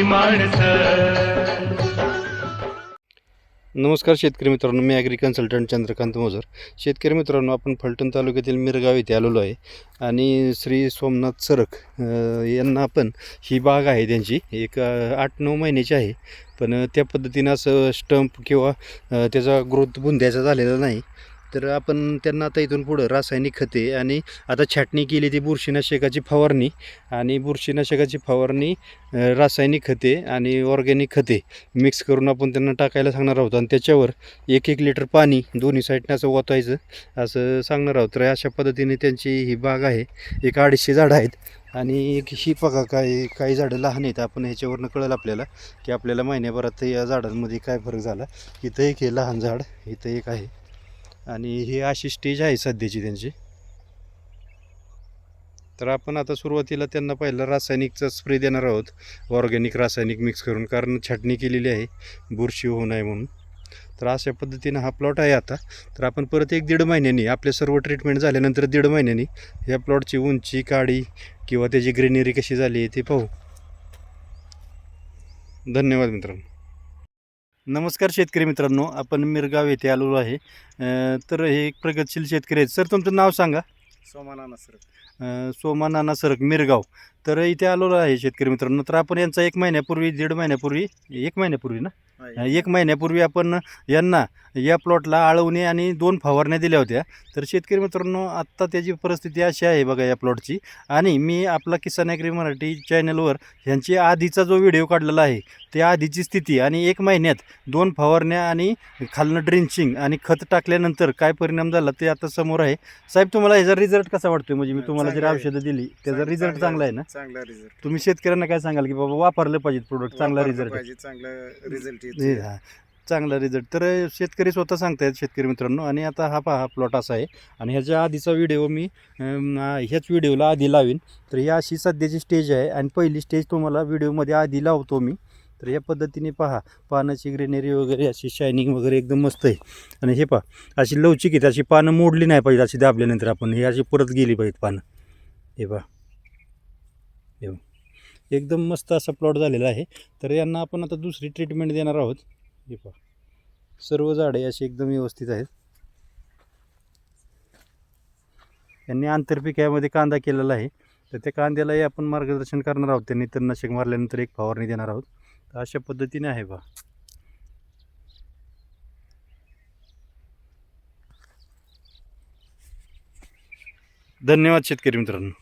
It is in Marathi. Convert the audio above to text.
माणसं नमस्कार शेतकरी मित्रांनो मी ॲग्री कन्सल्टंट चंद्रकांत मोजर शेतकरी मित्रांनो आपण फलटण तालुक्यातील मिरगाव येथे आलेलो आहे आणि श्री सोमनाथ सरक यांना आपण ही बाग आहे त्यांची. एक आठ नऊ महिन्याची आहे. पण त्या पद्धतीनं असं स्टंप किंवा त्याचा ग्रोथ बुंद्याचा झालेला नाही. तर आपण त्यांना आता इथून पुढं रासायनिक खते आणि आता छाटणी केली ती बुरशीनाशकाची फवारणी आणि बुरशीनाशकाची फवारणी रासायनिक खते आणि ऑर्गॅनिक खते मिक्स करून आपण त्यांना टाकायला सांगणार आहोत. आणि त्याच्यावर एक एक लिटर पाणी दोन्ही साईडनं असं ओतायचं असं सांगणार आहोत. तर अशा पद्धतीने त्यांची ही बाग आहे. एक अडीचशे झाडं आहेत आणि एक ही बघा काय काही झाडं लहान आहेत. आपण ह्याच्यावरनं कळलं आपल्याला की आपल्याला महिन्याभरात या झाडांमध्ये काय फरक झाला. इथं एक हे लहान झाड इथं एक आहे. आणि ही अशी स्टेज आहे सध्याची त्यांची. तर आपण आता सुरुवातीला त्यांना पहिलं रासायनिकचा स्प्रे देणार आहोत. ऑर्गॅनिक रासायनिक मिक्स करून कारण छाटणी केलेली आहे. बुरशी होऊ नये म्हणून. तर अशा पद्धतीनं हा प्लॉट आहे आता. तर आपण परत एक दीड महिन्यांनी आपले सर्व ट्रीटमेंट झाल्यानंतर दीड महिन्यांनी या प्लॉटची उंची काडी किंवा त्याची ग्रीनरी कशी झाली आहे ते पाहू. धन्यवाद मित्रांनो. नमस्कार शेतकरी मित्रांनो आपण मिरगाव येथे आलेलो आहे. तर हे एक प्रगतशील शेतकरी आहेत. सर तुमचं नाव सांगा. सोमानाना सर अ, सोमा नाना सरक मिरगाव. तर इथे आलेलो आहे शेतकरी मित्रांनो. तर आपण यांचा एक महिन्यापूर्वी दीड महिन्यापूर्वी एक महिन्यापूर्वी ना? एक महिन्यापूर्वी आपण यांना या प्लॉटला आळवणे आणि दोन फवारण्या दिल्या होत्या. तर शेतकरी मित्रांनो आत्ता त्याची परिस्थिती अशी आहे बघा या प्लॉटची आणि मी आपला किसान ॲग्री मराठी चॅनलवर ह्यांची आधीचा जो व्हिडिओ काढलेला आहे त्या आधीची स्थिती आणि एक महिन्यात दोन फवारण्या आणि खालनं ड्रिंचिंग आणि खत टाकल्यानंतर काय परिणाम झाला ते आता समोर आहे. साहेब तुम्हाला ह्याचा रिझल्ट कसा वाटतोय? म्हणजे मी तुम्हाला जर. औषधं दिली त्याचा रिझल्ट चांगला आहे ना? चांगला रिझल्ट तुम्ही शेतकऱ्यांना काय सांगाल की बाबा वापरलं पाहिजे प्रोडक्ट चांगला रिझल्ट पाहिजे चांगला रिझल्ट हे हा, चांगला रिझल्ट तर शेतकरी स्वतः सांगतायत शेतकरी मित्रांनो. आणि आता हा पहा प्लॉट असा आहे. आणि ह्याच्या आधीचा व्हिडिओ मी अम, ह्याच व्हिडिओला आधी लावीन. तर ही अशी सध्याची स्टेज आहे. आणि पहिली स्टेज तुम्हाला व्हिडिओमध्ये आधी लावतो मी. तर या पद्धतीने पहा. पानाची ग्रीनरी वगैरे अशी शायनिंग वगैरे एकदम मस्त आहे. आणि हे पहा अशी लवचिक आहेत. अशी पानं मोडली नाही पाहिजे अशी दाबल्यानंतर आपण. ही अशी परत गेली पाहिजेत पानं. हे हे पहा. एकदम मस्त असा प्लॉट झालेला आहे. तर यांना आपण आता दुसरी ट्रीटमेंट देणार आहोत. हे पहा. सर्व झाडे अशी एकदम व्यवस्थित आहेत. यांनी आंतरपीक यामध्ये कांदा केलेला आहे. तर त्या कांद्यालाही आपण मार्गदर्शन करणार आहोत. त्यांनी तणनाशक मारल्यानंतर एक फवारणी देणार आहोत. तर अशा पद्धतीने आहे बा. धन्यवाद शेतकरी मित्रांनो.